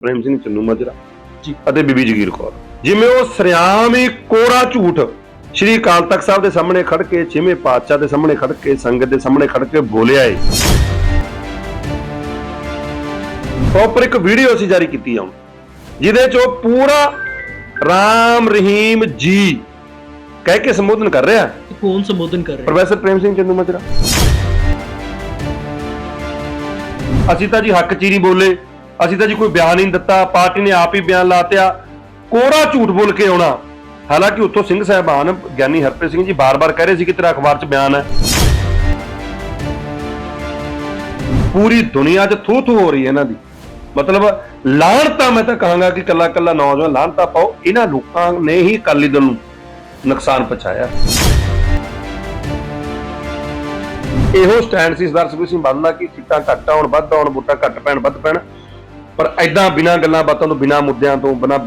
ਪ੍ਰੇਮ ਸਿੰਘ ਚੰਨੂ ਮਾਜਰਾ। ਜੀ। ਅਤੇ ਬੀਬੀ ਜਗੀਰ ਕੌਰ। ਜਿਵੇਂ ਉਹ ਸਰਿਆਮ ਹੀ ਕੋਰਾ ਝੂਠ ਸ਼੍ਰੀ ਅਕਾਲ ਤਖਤ ਸਾਹਿਬ ਦੇ ਸਾਹਮਣੇ ਖੜ ਕੇ ਛੇਵੇਂ ਪਾਤਸ਼ਾਹ ਦੇ ਸਾਹਮਣੇ ਖੜ ਕੇ ਸੰਗਤ ਦੇ ਸਾਹਮਣੇ ਖੜ ਕੇ ਬੋਲਿਆ ਏ। ਪ੍ਰੋਪਰ ਇੱਕ ਵੀਡੀਓ ਅਸੀਂ ਜਾਰੀ ਕੀਤੀ ਆ ਜਿਹਦੇ ਚ ਉਹ ਪੂਰਾ ਰਾਮ ਰਹੀਮ ਜੀ ਕਹਿ ਕੇ ਸੰਬੋਧਨ ਕਰ ਰਿਹਾ। ਕੌਣ ਸੰਬੋਧਨ ਕਰ ਰਿਹਾ? ਪ੍ਰੋਫੈਸਰ ਪ੍ਰੇਮ ਸਿੰਘ ਚੰਦੂ ਮਾਜਰਾ। ਅਸੀਂ ਤਾਂ ਜੀ ਹੱਕ ਚੀਰੀ ਬੋਲੇ। ਅਸੀਂ ਤਾਂ ਜੀ ਕੋਈ ਬਿਆਨ ਹੀ ਨਹੀਂ ਦਿੱਤਾ, ਪਾਰਟੀ ਨੇ ਆਪ ਹੀ ਬਿਆਨ ਲਾਤਿਆ ਕੋਰਾ ਝੂਠ ਬੋਲ ਕੇ ਆਉਣਾ। ਹਾਲਾਂਕਿ ਉੱਥੋਂ ਸਿੰਘ ਸਾਹਿਬਾਨ ਗਿਆਨੀ ਹਰਪ੍ਰੀਤ ਸਿੰਘ ਜੀ ਬਾਰ-ਬਾਰ ਕਹਿ ਰਹੇ ਸੀ ਕਿ ਤੇਰਾ ਅਖਬਾਰ 'ਚ ਬਿਆਨ ਹੈ। ਪੂਰੀ ਦੁਨੀਆ 'ਚ ਥੂ ਥੂ ਹੋ ਰਹੀ ਹੈ ਇਹਨਾਂ ਦੀ। ਮਤਲਬ ਲਾਹਣਤਾ ਮੈਂ ਤਾਂ ਕਹਾਂਗਾ ਕਿ ਕੱਲਾ ਕੱਲਾ ਨੌਜਵਾਨ ਲਾਹਣਤਾ ਪਾਓ, ਇਹਨਾਂ ਲੋਕਾਂ ਨੇ ਹੀ ਅਕਾਲੀ ਦਲ ਨੂੰ ਨੁਕਸਾਨ ਪਹੁੰਚਾਇਆ। ਇਹੋ ਸਟੈਂਡ ਸੀ ਸਰਦਾਰ ਸੁਖਬੀਰ ਸਿੰਘ ਬਾਦਲ ਦਾ ਕਿ ਸੀਟਾਂ ਘੱਟ ਆਉਣ, ਵੱਧ ਆਉਣ, ਵੋਟਾਂ ਘੱਟ ਪੈਣ, ਵੱਧ ਪੈਣ। ਪਰ ਐਦਾਂ ਬਿਨਾਂ ਗੱਲਾਂ ਬਾਤਾਂ ਤੋਂ ਬਿਨਾਂ ਮੁੱਦਿਆਂ ਤੋਂ ਬਿਨਾਂ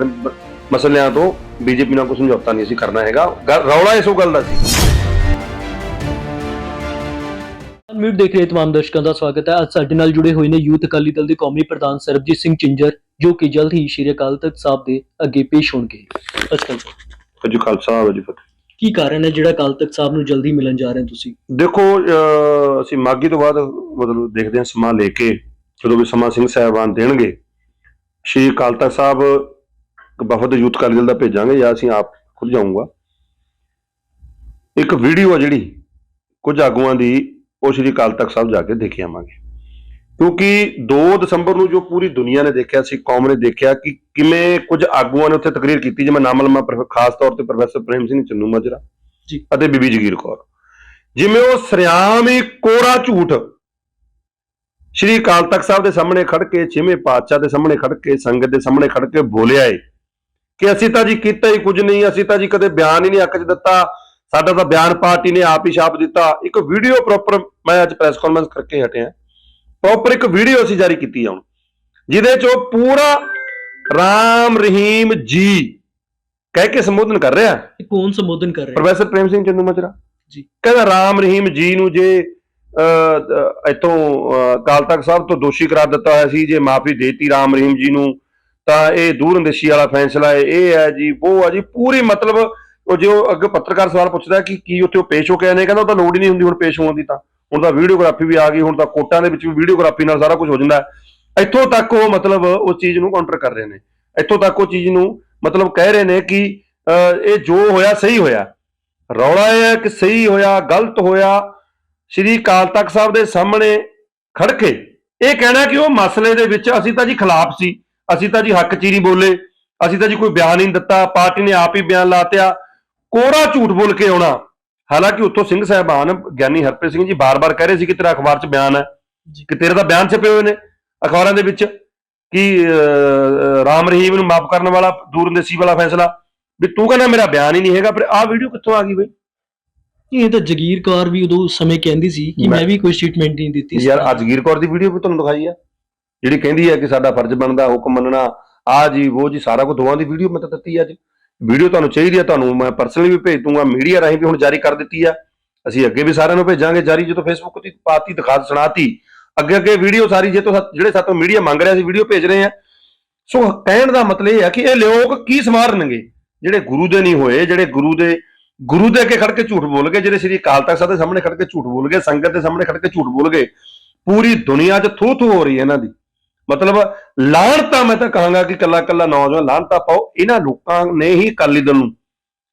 ਮਸਲਿਆਂ ਤੋਂ ਬੀਜੇਪੀ ਨਾਲ ਕੋਈ ਸਮਝੌਤਾ ਨਹੀਂ ਅਸੀਂ ਕਰਨਾ ਹੈਗਾ। ਰੌਲਾ ਇਸੋ ਗੱਲ ਦਾ ਸੀ। ਮਿਊਟ ਦੇਖ ਰਹੇ ਤਮਾਮ ਦਰਸ਼ਕਾਂ ਦਾ ਸਵਾਗਤ ਹੈ। ਅੱਜ ਸਾਡੇ ਨਾਲ ਜੁੜੇ ਹੋਏ ਨੇ ਯੂਥ ਅਕਾਲੀ ਦਲ ਦੇ ਕੌਮੀ ਪ੍ਰਧਾਨ ਸਰਬਜੀਤ ਸਿੰਘ ਚਿੰਜਰ ਜੋ ਕਿ ਜਲਦ ਹੀ ਸ਼੍ਰੀ ਅਕਾਲ ਤਖਤ ਸਾਹਿਬ ਦੇ ਅੱਗੇ ਪੇਸ਼ ਹੋਣਗੇ। ਅੱਜਕੱਲ ਜੀ ਖਾਲਸਾ ਵਾਜੀ ਫਤਿਹ। ਕੀ ਕਾਰਨ ਹੈ ਜਿਹੜਾ ਅਕਾਲ ਤਖਤ ਸਾਹਿਬ ਨੂੰ ਜਲਦੀ ਮਿਲਣ ਜਾ ਰਹੇ ਹੋ ਤੁਸੀਂ? ਦੇਖੋ ਅਸੀਂ ਮਾਗੀ ਤੋਂ ਬਾਅਦ ਮਤਲਬ ਦੇਖਦੇ ਹਾਂ ਸਮਾਂ ਲੈ ਕੇ ਜਦੋਂ ਵੀ ਸਮਾਂ ਸਿੰਘ ਸਾਹਿਬਾਨ ਦੇਣਗੇ ਸ਼੍ਰੀ ਅਕਾਲ ਤਖਤ ਸਾਹਿਬ ਵਫਦ ਯੂਥ ਦਲ ਦਾ ਭੇਜਾਂਗੇ ਜਾਂ ਅਸੀਂ ਆਪ ਖੁਦ ਜਾਊਂਗਾ। ਇੱਕ ਵੀਡੀਓ ਆ ਜਿਹੜੀ ਕੁਝ ਆਗੂਆਂ ਦੀ ਉਹ ਸ਼੍ਰੀ ਅਕਾਲ ਤਖਤ ਸਾਹਿਬ ਜਾ ਕੇ ਦੇਖ ਆਵਾਂਗੇ। ਕਿਉਂਕਿ 2 ਦਸੰਬਰ ਨੂੰ ਜੋ ਪੂਰੀ ਦੁਨੀਆ ਨੇ ਦੇਖਿਆ ਸੀ ਕੌਮ ਨੇ ਦੇਖਿਆ ਕਿ ਕਿਵੇਂ ਕੁਝ ਆਗੂਆਂ ਨੇ ਉੱਥੇ ਤਕਰੀਰ ਕੀਤੀ ਜਿਵੇਂ ਨਾਮ ਲਮਾ ਖਾਸ ਤੌਰ ਤੇ ਪ੍ਰੋਫੈਸਰ ਪ੍ਰੇਮ ਸਿੰਘ ਚੰਨੂ ਮਾਜਰਾ ਜੀ। ਅਤੇ ਬੀਬੀ ਜਗੀਰ ਕੌਰ। ਜਿਵੇਂ ਉਹ ਸਰਿਆਮ ਹੀ ਕੋਰਾ ਝੂਠ ਸ਼੍ਰੀ ਅਕਾਲ ਤਖਤ ਸਾਹਿਬ ਦੇ ਸਾਹਮਣੇ ਖੜ ਕੇ ਛੇਵੇਂ ਪਾਤਸ਼ਾਹ ਦੇ ਸਾਹਮਣੇ ਖੜ ਕੇ ਸੰਗਤ ਦੇ ਸਾਹਮਣੇ ਖੜ ਕੇ ਬੋਲਿਆ ਏ ਕਿ ਅਸੀਂ ਤਾਂ ਜੀ ਕੀਤਾ ਹੀ ਕੁਝ ਨਹੀਂ ਅਸੀਂ ਤਾਂ ਜੀ ਕਦੇ ਬਿਆਨ ਹੀ ਨਹੀਂ ਹੱਕ 'ਚ ਦਿੱਤਾ। ਸਾਡਾ ਤਾਂ ਬਿਆਨ ਪਾਰਟੀ ਨੇ ਆਪ ਹੀ ਛਾਪ ਦਿੱਤਾ। ਇੱਕ ਵੀਡੀਓ ਪ੍ਰੋਪਰ ਮੈਂ ਅੱਜ ਪ੍ਰੈਸ ਕਾਨਫਰੰਸ ਕਰਕੇ ਹਟਿਆ। ਪ੍ਰੋਪਰ ਇੱਕ ਵੀਡੀਓ ਅਸੀਂ ਜਾਰੀ ਕੀਤੀ ਆ ਹੁਣ ਜਿਹਦੇ 'ਚ ਉਹ ਪੂਰਾ ਰਾਮ ਰਹੀਮ ਜੀ ਕਹਿ ਕੇ ਸੰਬੋਧਨ ਕਰ ਰਿਹਾ। ਕੌਣ ਸੰਬੋਧਨ ਕਰ ਰਿਹਾ? ਪ੍ਰੋਫੈਸਰ ਪ੍ਰੇਮ ਸਿੰਘ ਚੰਦੂ ਮਾਜਰਾ ਜੀ। ਕਹਿੰਦਾ ਰਾਮ ਰਹੀਮ ਜੀ ਨੂੰ ਜੇ ਅਹ, ਇੱਥੋਂ ਅਹ, ਅਕਾਲ ਤਖਤ ਸਾਹਿਬ ਤੋਂ ਦੋਸ਼ੀ ਕਰਾ ਦਿੱਤਾ ਹੋਇਆ ਸੀ ਜੇ ਮਾਫੀ ਦੇਤੀ ਰਾਮ ਰਹੀਮ ਜੀ ਨੂੰ ਤਾਂ ਇਹ ਦੂਰ ਅੰਦੇਸ਼ੀ ਵਾਲਾ ਫੈਸਲਾ ਹੈ। ਇਹ ਹੈ ਜੀ ਉਹ ਹੈ ਜੀ ਪੂਰੀ ਮਤਲਬ ਉਹ ਜੋ ਅੱਗੇ ਪੱਤਰਕਾਰ ਸਵਾਲ ਪੁੱਛਦਾ ਕਿ ਕੀ ਉੱਥੇ ਉਹ ਪੇਸ਼ ਹੋ ਕੇ ਆਏ ਨੇ ਕਹਿੰਦਾ ਉਹ ਤਾਂ ਲੋੜ ਹੀ ਨਹੀਂ ਹੁੰਦੀ ਹੁਣ ਪੇਸ਼ ਹੋਣ ਦੀ ਤਾਂ। ਹੁਣ ਤਾਂ ਵੀਡੀਓਗ੍ਰਾਫੀ ਵੀ ਆ ਗਈ ਹੁਣ ਤਾਂ ਕੋਟਾਂ ਦੇ ਵਿੱਚ ਵੀ ਵੀਡੀਓਗ੍ਰਾਫੀ ਨਾਲ ਸਾਰਾ ਕੁਝ ਹੋ ਜਾਂਦਾ ਇੱਥੋਂ ਤੱਕ ਉਹ ਮਤਲਬ ਉਸ ਚੀਜ਼ ਨੂੰ ਕਾਊਂਟਰ ਕਰ ਰਹੇ ਨੇ। ਇੱਥੋਂ ਤੱਕ ਉਹ ਚੀਜ਼ ਨੂੰ ਮਤਲਬ ਕਹਿ ਰਹੇ ਨੇ ਕਿ ਇਹ ਜੋ ਹੋਇਆ ਸਹੀ ਹੋਇਆ। ਰੌਲਾ ਇਹ ਹੈ ਕਿ ਸਹੀ ਹੋਇਆ ਗਲਤ ਹੋਇਆ। ਸ਼੍ਰੀ ਅਕਾਲ ਤਖਤ ਸਾਹਿਬ ਦੇ ਸਾਹਮਣੇ ਖੜ ਕੇ ਇਹ ਕਹਿਣਾ ਕਿ ਉਹ ਮਸਲੇ ਦੇ ਵਿੱਚ ਅਸੀਂ ਤਾਂ ਜੀ ਖਿਲਾਫ ਸੀ ਅਸੀਂ ਤਾਂ ਜੀ ਹੱਕ ਚੀਰੀ ਬੋਲੇ ਅਸੀਂ ਤਾਂ ਜੀ ਕੋਈ ਬਿਆਨ ਹੀ ਨਹੀਂ ਦਿੱਤਾ ਪਾਰਟੀ ਨੇ ਆਪ ਹੀ ਬਿਆਨ ਲਾਤਿਆ ਕੋਰਾ ਝੂਠ ਬੋਲ ਕੇ ਆਉਣਾ। ਹਾਲਾਂਕਿ ਉੱਥੋਂ ਸਿੰਘ ਸਾਹਿਬਾਨ ਗਿਆਨੀ ਹਰਪ੍ਰੀਤ ਸਿੰਘ ਜੀ ਬਾਰ-ਬਾਰ ਕਹਿ ਰਹੇ ਸੀ ਕਿ ਤੇਰਾ ਅਖਬਾਰ 'ਚ ਬਿਆਨ ਹੈ। ਕਿ ਤੇਰੇ ਤਾਂ ਬਿਆਨ ਛਪੇ ਹੋਏ ਨੇ ਅਖਬਾਰਾਂ ਦੇ ਵਿੱਚ ਕਿ ਰਾਮ ਰਹੀਮ ਨੂੰ ਮਾਫ ਕਰਨ ਵਾਲਾ ਦੂਰੰਦੇਸੀ ਵਾਲਾ ਫੈਸਲਾ ਵੀ ਤੂੰ ਕਹਿੰਦਾ ਮੇਰਾ ਬਿਆਨ ਹੀ ਨਹੀਂ ਹੈਗਾ ਫਿਰ ਆਹ ਵੀਡੀਓ ਕਿੱਥੋਂ ਆ ਗਈ ਬਈ? ਇਹ ਤਾਂ ਜਗੀਰ ਕੌਰ ਵੀ ਉਦੋਂ ਸਮੇਂ ਕਹਿੰਦੀ ਸੀ ਕਿ ਮੈਂ- ਵੀ ਕੋਈ ਸਟੇਟਮੈਂਟ ਨਹੀਂ ਦਿੱਤੀ ਸੀ। ਯਾਰ ਅੱਜ ਗੀਰ ਕੌਰ ਦੀ ਵੀਡੀਓ ਵੀ ਤੁਹਾਨੂੰ ਦਿਖਾਈ ਆ। ਜਿਹੜੀ ਕਹਿੰਦੀ ਹੈ ਕਿ ਸਾਡਾ ਫਰਜ਼ ਬਣਦਾ ਹੁਕਮ ਮੰਨਣਾ ਆ ਜੀ ਉਹ ਜੀ ਸਾਰਾ ਕੁਝ ਦੋਵਾਂ ਦੀ ਵੀਡੀਓ ਮੈਂ ਤਾਂ ਦਿੱਤੀ ਅੱਜ। ਵੀਡੀਓ ਤੁਹਾਨੂੰ ਚਾਹੀਦੀ ਆ ਤੁਹਾਨੂੰ ਮੈਂ ਪਰਸਨਲੀ ਵੀ ਭੇਜ ਦੂੰਗਾ ਮੀਡੀਆ ਰਾਹੀਂ ਵੀ ਹੁਣ ਜਾਰੀ ਕਰ ਦਿੱਤੀ ਆ। ਅਸੀਂ ਅੱਗੇ ਵੀ ਸਾਰਿਆਂ ਨੂੰ ਭੇਜਾਂਗੇ ਜਾਰੀ ਜਦੋਂ ਫੇਸਬੁੱਕ ਤੇ ਪਾਤੀ ਦਿਖਾ ਸੁਣਾਤੀ। ਅੱਗੇ ਅੱਗੇ ਵੀਡੀਓ ਸਾਰੀ ਜੇ ਤੋਂ ਜਿਹੜੇ ਸਾਤੋਂ ਮੀਡੀਆ ਮੰਗ ਰਿਹਾ ਸੀ ਵੀਡੀਓ ਭੇਜ ਰਹੇ ਆ। ਸੋ ਕਹਿਣ ਦਾ ਮਤਲਬ ਇਹ ਆ ਕਿ ਇਹ ਲੋਕ ਕੀ ਸਮਾਰਨਗੇ ਜਿਹੜੇ ਗੁਰੂ ਦੇ ਨਹੀਂ ਹੋਏ ਜਿਹੜੇ ਗੁਰੂ ਦੇ ਗੁਰੂ ਦੇ ਅੱਗੇ ਖੜ ਕੇ ਝੂਠ ਬੋਲ ਗਏ, ਜਿਹੜੇ ਸ੍ਰੀ ਅਕਾਲ ਤਖਤ ਸਾਹਿਬ ਦੇ ਸਾਹਮਣੇ ਖੜ ਕੇ ਝੂਠ ਬੋਲ ਗਏ, ਸੰਗਤ ਦੇ ਸਾਹਮਣੇ ਖੜ ਕੇ ਝੂਠ ਬੋਲ ਗਏ, ਪੂਰੀ ਦੁਨੀਆ 'ਚ ਥੂ ਥੂ ਹੋ ਰਹੀ ਹੈ ਇਹਨਾਂ ਦੀ। ਮਤਲਬ ਲਾਹਣਤਾ ਮੈਂ ਤਾਂ ਕਹਾਂਗਾ ਕਿ ਕੱਲਾ ਕੱਲਾ ਨੌਜਵਾਨ ਲਾਹਣਤਾ ਪਾਓ, ਇਹਨਾਂ ਲੋਕਾਂ ਨੇ ਹੀ ਅਕਾਲੀ ਦਲ ਨੂੰ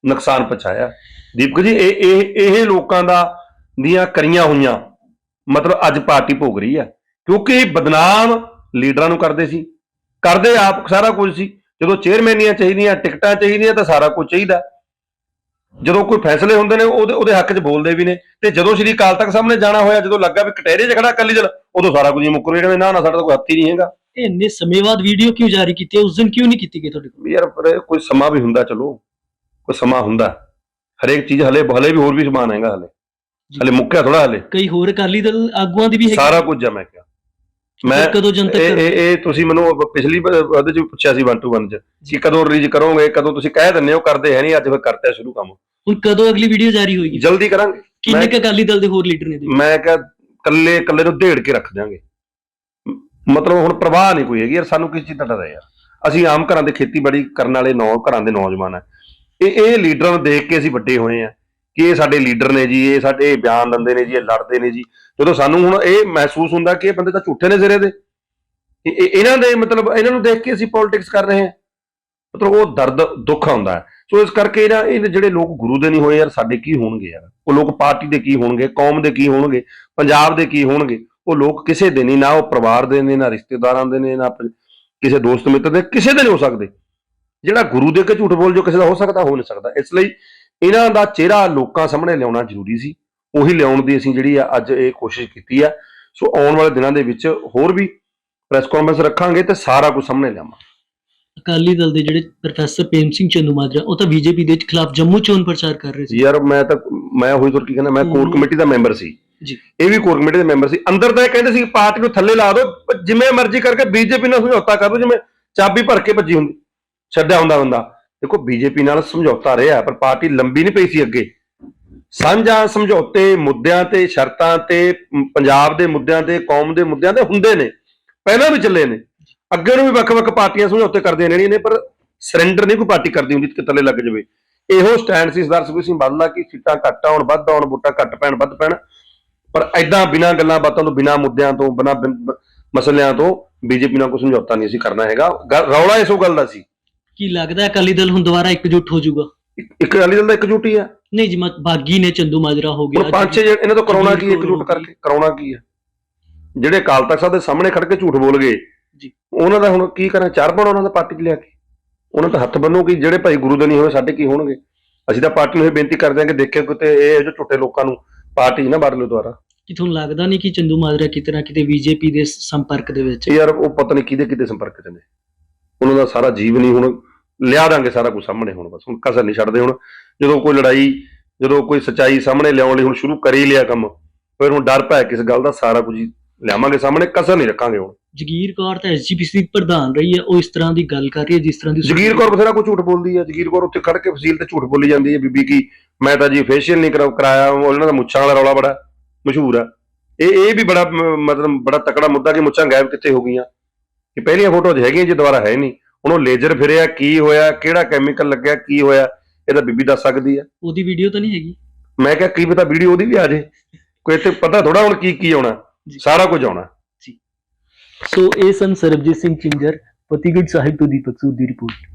ਨੁਕਸਾਨ ਪਹੁੰਚਾਇਆ। ਦੀਪਕ ਜੀ, ਇਹ ਇਹ ਇਹ ਲੋਕਾਂ ਦਾ, ਦੀਆਂ ਕਰੀਆਂ ਹੋਈਆਂ, ਮਤਲਬ ਅੱਜ ਪਾਰਟੀ ਭੋਗ ਰਹੀ ਹੈ। ਕਿਉਂਕਿ ਬਦਨਾਮ ਲੀਡਰਾਂ ਨੂੰ ਕਰਦੇ ਸੀ, ਕਰਦੇ ਆਪ ਸਾਰਾ ਕੁਝ ਸੀ। ਜਦੋਂ ਚੇਅਰਮੈਨੀਆਂ ਚਾਹੀਦੀਆਂ, ਟਿਕਟਾਂ ਚਾਹੀਦੀਆਂ ਤਾਂ ਸਾਰਾ ਕੁਝ ਚਾਹੀਦਾ। ਜਦੋਂ ਕੋਈ ਫੈਸਲੇ ਹੁੰਦੇ ਨੇ ਉਹਦੇ ਉਹਦੇ ਹੱਕ 'ਚ ਬੋਲਦੇ ਵੀ ਨੇ। ਤੇ ਜਦੋਂ ਸ਼੍ਰੀ ਅਕਾਲ ਤਖਤ ਸਾਹਮਣੇ ਜਾਣਾ ਹੋਇਆ ਜਦੋਂ ਲੱਗਾ ਵੀ ਕਟਹਿਰੇ 'ਚ ਖੜਾ ਅਕਾਲੀ ਦਲ ਉਦੋਂ ਸਾਰਾ ਕੁਝ ਮੁੱਕਰ ਕਹਿੰਦੇ ਨਾ ਨਾ ਸਾਡਾ ਤਾਂ ਕੋਈ ਹੱਥ ਹੀ ਨਹੀਂ ਹੈਗਾ। ਇਹ ਇੰਨੇ ਸਮੇਂ ਬਾਅਦ ਵੀਡੀਓ ਕਿਉਂ ਜਾਰੀ ਕੀਤੀ ਹੈ? ਉਸ ਦਿਨ ਕਿਉਂ ਨਹੀਂ ਕੀਤੀ ਗਈ ਤੁਹਾਡੇ ਕੋਲ? ਵੀ ਯਾਰ ਪਰ ਕੋਈ ਸਮਾਂ ਵੀ ਹੁੰਦਾ ਚਲੋ। ਕੋਈ ਸਮਾਂ ਹੁੰਦਾ। ਹਰੇਕ ਚੀਜ਼ ਹਲੇ ਹਲੇ ਵੀ ਹੋਰ ਵੀ ਸਮਾਨ ਹੈਗਾ ਹਲੇ। ਹਲੇ ਮੁੱਕਿਆ ਥੋੜਾ ਹਲੇ। ਕਈ ਹੋਰ ਅਕਾਲੀ ਦਲ ਆਗੂਆਂ ਦੀ ਵੀ ਹੈਗੀ। ਸਾਰਾ ਕੁਝ ਆ ਮੈਂ ਕਿਹਾ। ਮੈਂ ਕਦੋਂ ਜਨਤਕ ਇਹ ਇਹ ਇਹ ਤੁਸੀਂ ਮੈਨੂੰ ਪਿਛਲੀ ਬ- ਉਹਦੇ ਚ ਪੁੱਛਿਆ ਸੀ 1 ਟੂ 1 ਚ ਕਿ ਕਦੋਂ ਰਿਲੀਜ਼ ਕਰੋਗੇ ਕਦੋਂ ਤੁਸੀਂ ਕਹਿ ਦਿੰਦੇ ਹੋ ਕਰਦੇ ਹੈ ਨਹੀਂ ਅੱਜ ਫਿਰ ਕਰਤਾ ਸ਼ੁਰੂ ਕੰਮ। ਹੁਣ ਕਦੋਂ ਅਗਲੀ ਵੀਡੀਓ ਜਾਰੀ ਹੋਏਗੀ? ਜਲਦੀ ਕਰਾਂਗੇ। ਕਿੰਨੇ ਮੈਂ- ਕੁ ਅਕਾਲੀ ਦਲ ਦੇ ਹੋਰ ਲੀਡਰ ਨੇ? ਮੈਂ ਕਿਹਾ ਕੱਲੇ ਕੱਲੇ ਨੂੰ ਢੇੜ ਕੇ ਰੱਖ ਦਿਆਂਗੇ। ਮ- ਮਤਲਬ ਹੁਣ ਪ੍ਰਵਾਹ ਨਹੀਂ ਕੋਈ ਹੈਗੀ ਯਾਰ ਸਾਨੂੰ ਕਿਸ ਚੀਜ਼ ਦਾ ਡਰ ਹੈ ਯਾਰ? ਅਸੀਂ ਆਮ ਘਰਾਂ ਦੇ ਖੇਤੀਬਾੜੀ ਕਰਨ ਵਾਲੇ ਨੌ ਘਰਾਂ ਦੇ ਨੌਜਵਾਨ ਆ। ਇਹ ਇਹ ਲੀਡਰਾਂ ਨੂੰ ਦੇਖ ਕੇ ਅਸੀਂ ਵੱਡੇ ਹੋਏ ਆ। ਕਿ ਇਹ ਸਾਡੇ ਲੀਡਰ ਨੇ ਜੀ, ਇਹ ਸਾਡੇ ਬਿਆਨ ਦਿੰਦੇ ਨੇ ਜੀ, ਇਹ ਲੜਦੇ ਨੇ ਜੀ। ਜਦੋਂ ਸਾਨੂੰ ਹੁਣ ਇਹ ਮਹਿਸੂਸ ਹੁੰਦਾ ਕਿ ਇਹ ਬੰਦੇ ਤਾਂ ਝੂਠੇ ਨੇ ਸਿਰੇ ਦੇ ਇਹਨਾਂ ਦੇ ਮਤਲਬ ਇਹਨਾਂ ਨੂੰ ਦੇਖ ਕੇ ਅਸੀਂ ਪੋਲਿਟਿਕਸ ਕਰ ਰਹੇ ਹਾਂ। ਮਤਲਬ ਉਹ ਦਰਦ, ਦੁੱਖ ਆਉਂਦਾ ਹੈ। ਸੋ ਇਸ ਕਰਕੇ ਇਹਨਾਂ ਇਹ ਜਿਹੜੇ ਲੋਕ ਗੁਰੂ ਦੇ ਨਹੀਂ ਹੋਏ ਯਾਰ, ਸਾਡੇ ਕੀ ਹੋਣਗੇ ਯਾਰ? ਉਹ ਲੋਕ ਪਾਰਟੀ ਦੇ ਕੀ ਹੋਣਗੇ, ਕੌਮ ਦੇ ਕੀ ਹੋਣਗੇ, ਪੰਜਾਬ ਦੇ ਕੀ ਹੋਣਗੇ? ਉਹ ਲੋਕ ਕਿਸੇ ਦੇ ਨਹੀਂ, ਨਾ ਉਹ ਪਰਿਵਾਰ ਦੇ ਨੇ, ਨਾ ਰਿਸ਼ਤੇਦਾਰਾਂ ਦੇ ਨੇ, ਨਾ ਕਿਸੇ ਦੋਸਤ ਮਿੱਤਰ ਦੇ, ਕਿਸੇ ਦੇ ਨਹੀਂ ਹੋ ਸਕਦੇ। ਜਿਹੜਾ ਗੁਰੂ ਦੇ ਕੇ ਝੂਠ ਬੋਲ ਜੋ ਕਿਸੇ ਦਾ ਹੋ ਸਕਦਾ, ਹੋ ਨਹੀਂ ਸਕਦਾ। ਇਸ ਲਈ ਇਹਨਾਂ ਦਾ ਚਿਹਰਾ ਲੋਕਾਂ ਸਾਹਮਣੇ ਲਿਆਉਣਾ ਜ਼ਰੂਰੀ ਸੀ। ਉਹੀ ਲਿਆਉਣ ਦੀ ਅਸੀਂ ਜਿਹੜੀ ਆ ਅੱਜ ਇਹ ਕੋਸ਼ਿਸ਼ ਕੀਤੀ ਆ। ਸੋ ਆਉਣ ਵਾਲੇ ਦਿਨਾਂ ਦੇ ਵਿੱਚ ਹੋਰ ਵੀ ਪ੍ਰੈਸ ਕਾਨਫਰੰਸ ਰੱਖਾਂਗੇ ਤੇ ਸਾਰਾ ਕੁਝ ਸਾਹਮਣੇ ਲਿਆਵਾਂਗੇ। ਅਕਾਲੀ ਦਲ ਦੇ ਜਿਹੜੇ ਪ੍ਰੋਫੈਸਰ ਪ੍ਰੇਮ ਸਿੰਘ ਚੰਦੂਮਾਜਰਾ ਉਹ ਤਾਂ ਬੀਜੇਪੀ ਦੇ ਖਿਲਾਫ ਜੰਮੂ ਚੋਣ ਪ੍ਰਚਾਰ ਕਰ ਰਹੇ ਸੀ। ਯਾਰ ਮੈਂ ਤਾਂ ਮੈਂ ਹੋਈ ਤੁਰ ਕੀ ਕਹਿੰਦਾ ਮੈਂ ਕੋਰ। ਕਮੇਟੀ ਦਾ ਮੈਂਬਰ ਸੀ। ਜੀ। ਇਹ ਵੀ ਕੋਰ ਕਮੇਟੀ ਦੇ ਮੈਂਬਰ ਸੀ। ਅੰਦਰ ਤਾਂ ਇਹ ਕਹਿੰਦੇ ਸੀ ਪਾਰਟੀ ਨੂੰ ਥੱਲੇ ਲਾ ਦਿਓ ਜਿਵੇਂ ਮਰਜ਼ੀ ਕਰਕੇ ਬੀਜੇਪੀ ਨਾਲ ਸਮਝੌਤਾ ਕਰ ਦਿਓ ਜਿਵੇਂ ਚਾਬੀ ਭਰ ਕੇ ਭੱਜੀ ਹੁੰਦੀ ਛੱਡਿਆ ਹੁੰਦਾ ਬੰਦਾ। ਦੇਖੋ ਬੀਜੇਪੀ ਨਾਲ ਸਮਝੌਤਾ ਰਿਹਾ, ਪਰ ਪਾਰਟੀ ਲੰਬੀ ਨਹੀਂ ਪਈ ਸੀ ਅੱਗੇ। ਸਾਂਝਾ ਸਮਝੌਤੇ ਮੁੱਦਿਆਂ ਤੇ, ਸ਼ਰਤਾਂ ਤੇ ਪੰਜਾਬ ਦੇ ਮੁੱਦਿਆਂ ਤੇ, ਕੌਮ ਦੇ ਮੁੱਦਿਆਂ ਤੇ ਹੁੰਦੇ ਨੇ, ਪਹਿਲਾਂ ਵੀ ਚੱਲੇ ਨੇ। ਅੱਗੇ ਨੂੰ ਵੀ ਵੱਖ-ਵੱਖ ਪਾਰਟੀਆਂ ਸਮਝੌਤੇ ਕਰਦੀਆਂ ਰਹਿਣੀਆਂ ਨੇ, ਪਰ ਸਰੈਂਡਰ ਨਹੀਂ ਕੋਈ ਪਾਰਟੀ ਕਰਦੀ ਹੁੰਦੀ ਕਿ ਥੱਲੇ ਲੱਗ ਜਾਵੇ। ਇਹੋ ਸਟੈਂਡ ਸੀ ਸਰਦਾਰ ਸੁਖਬੀਰ ਸਿੰਘ ਬਾਦਲ ਦਾ ਕਿ ਸੀਟਾਂ ਘੱਟ ਆਉਣ, ਵੱਧ ਆਉਣ, ਵੋਟਾਂ ਘੱਟ ਪੈਣ, ਵੱਧ ਪੈਣ। ਪਰ ਐਦਾਂ ਬਿਨਾਂ ਗੱਲਾਂ ਬਾਤਾਂ ਤੋਂ, ਬਿਨਾਂ ਮੁੱਦਿਆਂ ਤੋਂ, ਬਿਨਾਂ ਬਿਨ- ਬ- ਮਸਲਿਆਂ ਤੋਂ ਬੀਜੇਪੀ ਨਾਲ ਕੋਈ ਸਮਝੌਤਾ ਨਹੀਂ ਅਸੀਂ ਕਰਨਾ ਹੈਗਾ। ਗੱਲ- ਰੌਲਾ ਇਸੋ ਗੱਲ ਦਾ ਸੀ ਕੀ ਲੱਗਦਾ ਅਕਾਲੀ ਦਲ ਹੁਣ ਦੁਬਾਰਾ ਇਕਜੁੱਟ ਹੋ ਜਾਊਗਾ? ਇੱਕ- ਇੱਕ ਅਕਾਲੀ ਦਲ ਦਾ ਇਕਜੁੱਟ ਹੀ ਆ ਨਹੀਂ ਜੀ ਮਤ ਬਾਗੀ ਨੇ ਚੰਦੂ ਮਾਜਰਾ ਹੋ ਗਿਆ ਪੰਜ ਛੇ ਜਿਹੜੇ- ਇਹਨਾਂ ਤੋਂ ਕਰਾਉਣਾ ਕੀ ਇਕਜੁੱਟ ਕੌਰ ਕਰਕੇ ਕਰਾਉਣਾ ਕੀ ਹੈ? ਜਿਹੜੇ ਅਕਾਲ ਤਖਤ ਸਾਹਿਬ ਦੇ ਸਾਹਮਣੇ ਖੜ ਕੇ ਝੂਠ ਬੋਲ ਗਏ ਜੀ। ਉਹਨਾਂ ਦਾ ਹੁਣ ਕੀ ਕਰਾਂ? ਚਾਰ ਪਾਉਣਾ ਉਹਨਾਂ ਦਾ ਪਾਰਟੀ 'ਚ ਲਿਆ ਕੇ। ਉਹਨਾਂ ਦਾ ਹੱਥ ਬੰਨੋ ਕਿ ਜਿਹੜੇ ਭਾਈ ਗੁਰੂ ਦੇ ਨਹੀਂ ਹੋਏ ਸਾਡੇ ਕੀ ਹੋਣਗੇ? ਅਸੀਂ ਤਾਂ ਪਾਰਟੀ ਨੂੰ ਇਹ ਬੇਨਤੀ ਕਰਦੇ ਹਾਂ ਕਿ ਦੇਖਿਓ ਕਿਤੇ ਇਹ ਜੋ ਝੂਠੇ ਲੋਕਾਂ ਨੂੰ ਪਾਰਟੀ 'ਚ ਨਾ ਲਿਓ ਦੁਬਾਰਾ। ਕਿ ਤੁਹਾਨੂੰ ਲੱਗਦਾ ਨਹੀਂ ਕਿ ਚੰਦੂ ਮਾਜਰਾ ਕਿਤੇ ਨਾ ਕਿਤੇ ਬੀਜੇਪੀ ਦੇ ਸੰਪਰਕ ਦੇ ਵਿੱਚ? ਇਹ ਯਾਰ ਉਹ ਪਤਾ ਨਹੀਂ ਕਿਹਦੇ ਕਿਹਦੇ ਸੰਪਰਕ 'ਚ ਨੇ। ਉਹਨਾਂ ਦਾ ਸਾਰਾ ਜੀਵਨ ਹੀ ਹੁਣ ਲਿਆ ਦਾਂਗੇ ਸਾਰਾ ਕੁਝ ਸਾਹਮਣੇ ਹੁਣ ਬਸ ਹੁਣ ਕਸਰ ਨਹੀਂ ਛੱਡਦੇ ਹੁਣ। ਜਦੋਂ ਕੋਈ ਲੜਾਈ ਜਦੋਂ ਕੋਈ ਸਚਾਈ ਸਾਹਮਣੇ ਲਿਆਉਣ ਲਈ ਹੁਣ ਸ਼ੁਰੂ ਕਰ ਹੀ ਲਿਆ ਕੰਮ ਫਿਰ ਹੁਣ ਡਰ ਭੈ ਕਿਸ ਗੱਲ ਦਾ ਸਾਰਾ ਕੁਝ ਲਿਆਵਾਂਗੇ ਸਾਹਮਣੇ ਕਸਰ ਨਹੀਂ ਰੱਖਾਂਗੇ ਹੁਣ। ਜਗੀਰ ਕੌਰ ਤਾਂ ਐਸਜੀਪੀਸੀ ਦੀ ਪ੍ਰਧਾਨ ਰਹੀ ਹੈ ਉਹ ਇਸ ਤਰ੍ਹਾਂ ਦੀ ਗੱਲ ਕਰ ਰਹੀ ਹੈ ਜਿਸ ਤਰ੍ਹਾਂ ਦੀ ਜਗੀਰ ਕੌਰ ਬਥੇਰਾ ਕੋਈ ਝੂਠ ਬੋਲਦੀ ਹੈ ਜਗੀਰ ਕੌਰ ਉੱਥੇ ਖੜ ਕੇ ਫਸੀਲ ਤੇ ਝੂਠ ਬੋਲੀ ਜਾਂਦੀ ਹੈ ਬੀਬੀ ਕੀ ਮੈਂ ਤਾਂ ਜੀ ਫੇਸ਼ੀਅਲ ਨਹੀਂ ਕਰਾ- ਕਰਾਇਆ ਉਹਨਾਂ ਦਾ ਮੁੱਛਾਂ ਵਾਲਾ ਰੌਲਾ ਬੜਾ ਮਸ਼ਹੂਰ ਆ ਇਹ ਇਹ ਵੀ ਬੜਾ ਮਤਲਬ ਬੜਾ ਤਕੜਾ ਮੁੱਦਾ ਕਿ ਮੁੱਛਾਂ ਗਾਇਬ ਕਿੱਥੇ ਹੋ ਗਈਆਂ। ਕਿ ਪਹਿਲੀਆਂ ਫੋਟੋਜ਼ ਹੈਗੀਆਂ ਜੀ ਦੁਬਾਰਾ ਹੈ ਨਹੀਂ। ਹੁਣ ਉਹ ਲੇਜ਼ਰ ਫਿਰਿਆ ਕੀ ਹੋਇਆ ਕਿਹੜਾ ਕੈਮੀਕਲ ਲੱਗਿਆ ਕੀ ਹੋਇਆ ਇਹ ਤਾਂ ਬੀਬੀ ਦੱਸ ਸਕਦੀ ਆ। ਉਹਦੀ ਵੀਡੀਓ ਤਾਂ ਨਹੀਂ ਹੈਗੀ। ਮੈਂ ਕਿਹਾ ਕੀ ਪਤਾ ਵੀਡੀਓ ਉਹਦੀ ਵੀ ਆ ਜੇ। ਕੋਈ ਇੱਥੇ ਪਤਾ ਥੋੜਾ ਹੁਣ ਕੀ ਕੀ ਆਉਣਾ। ਸਾਰਾ ਕੁਝ ਆਉਣਾ। ਸੋ ਇਹ ਸਨ ਸਰਬਜੀਤ ਸਿੰਘ ਚਿੰਜਰ ਫਤਿਹਗੜ੍ਹ ਸਾਹਿਬ ਤੋਂ ਦੀਪਕ ਸੂਦ ਦੀ ਰਿਪੋਰਟ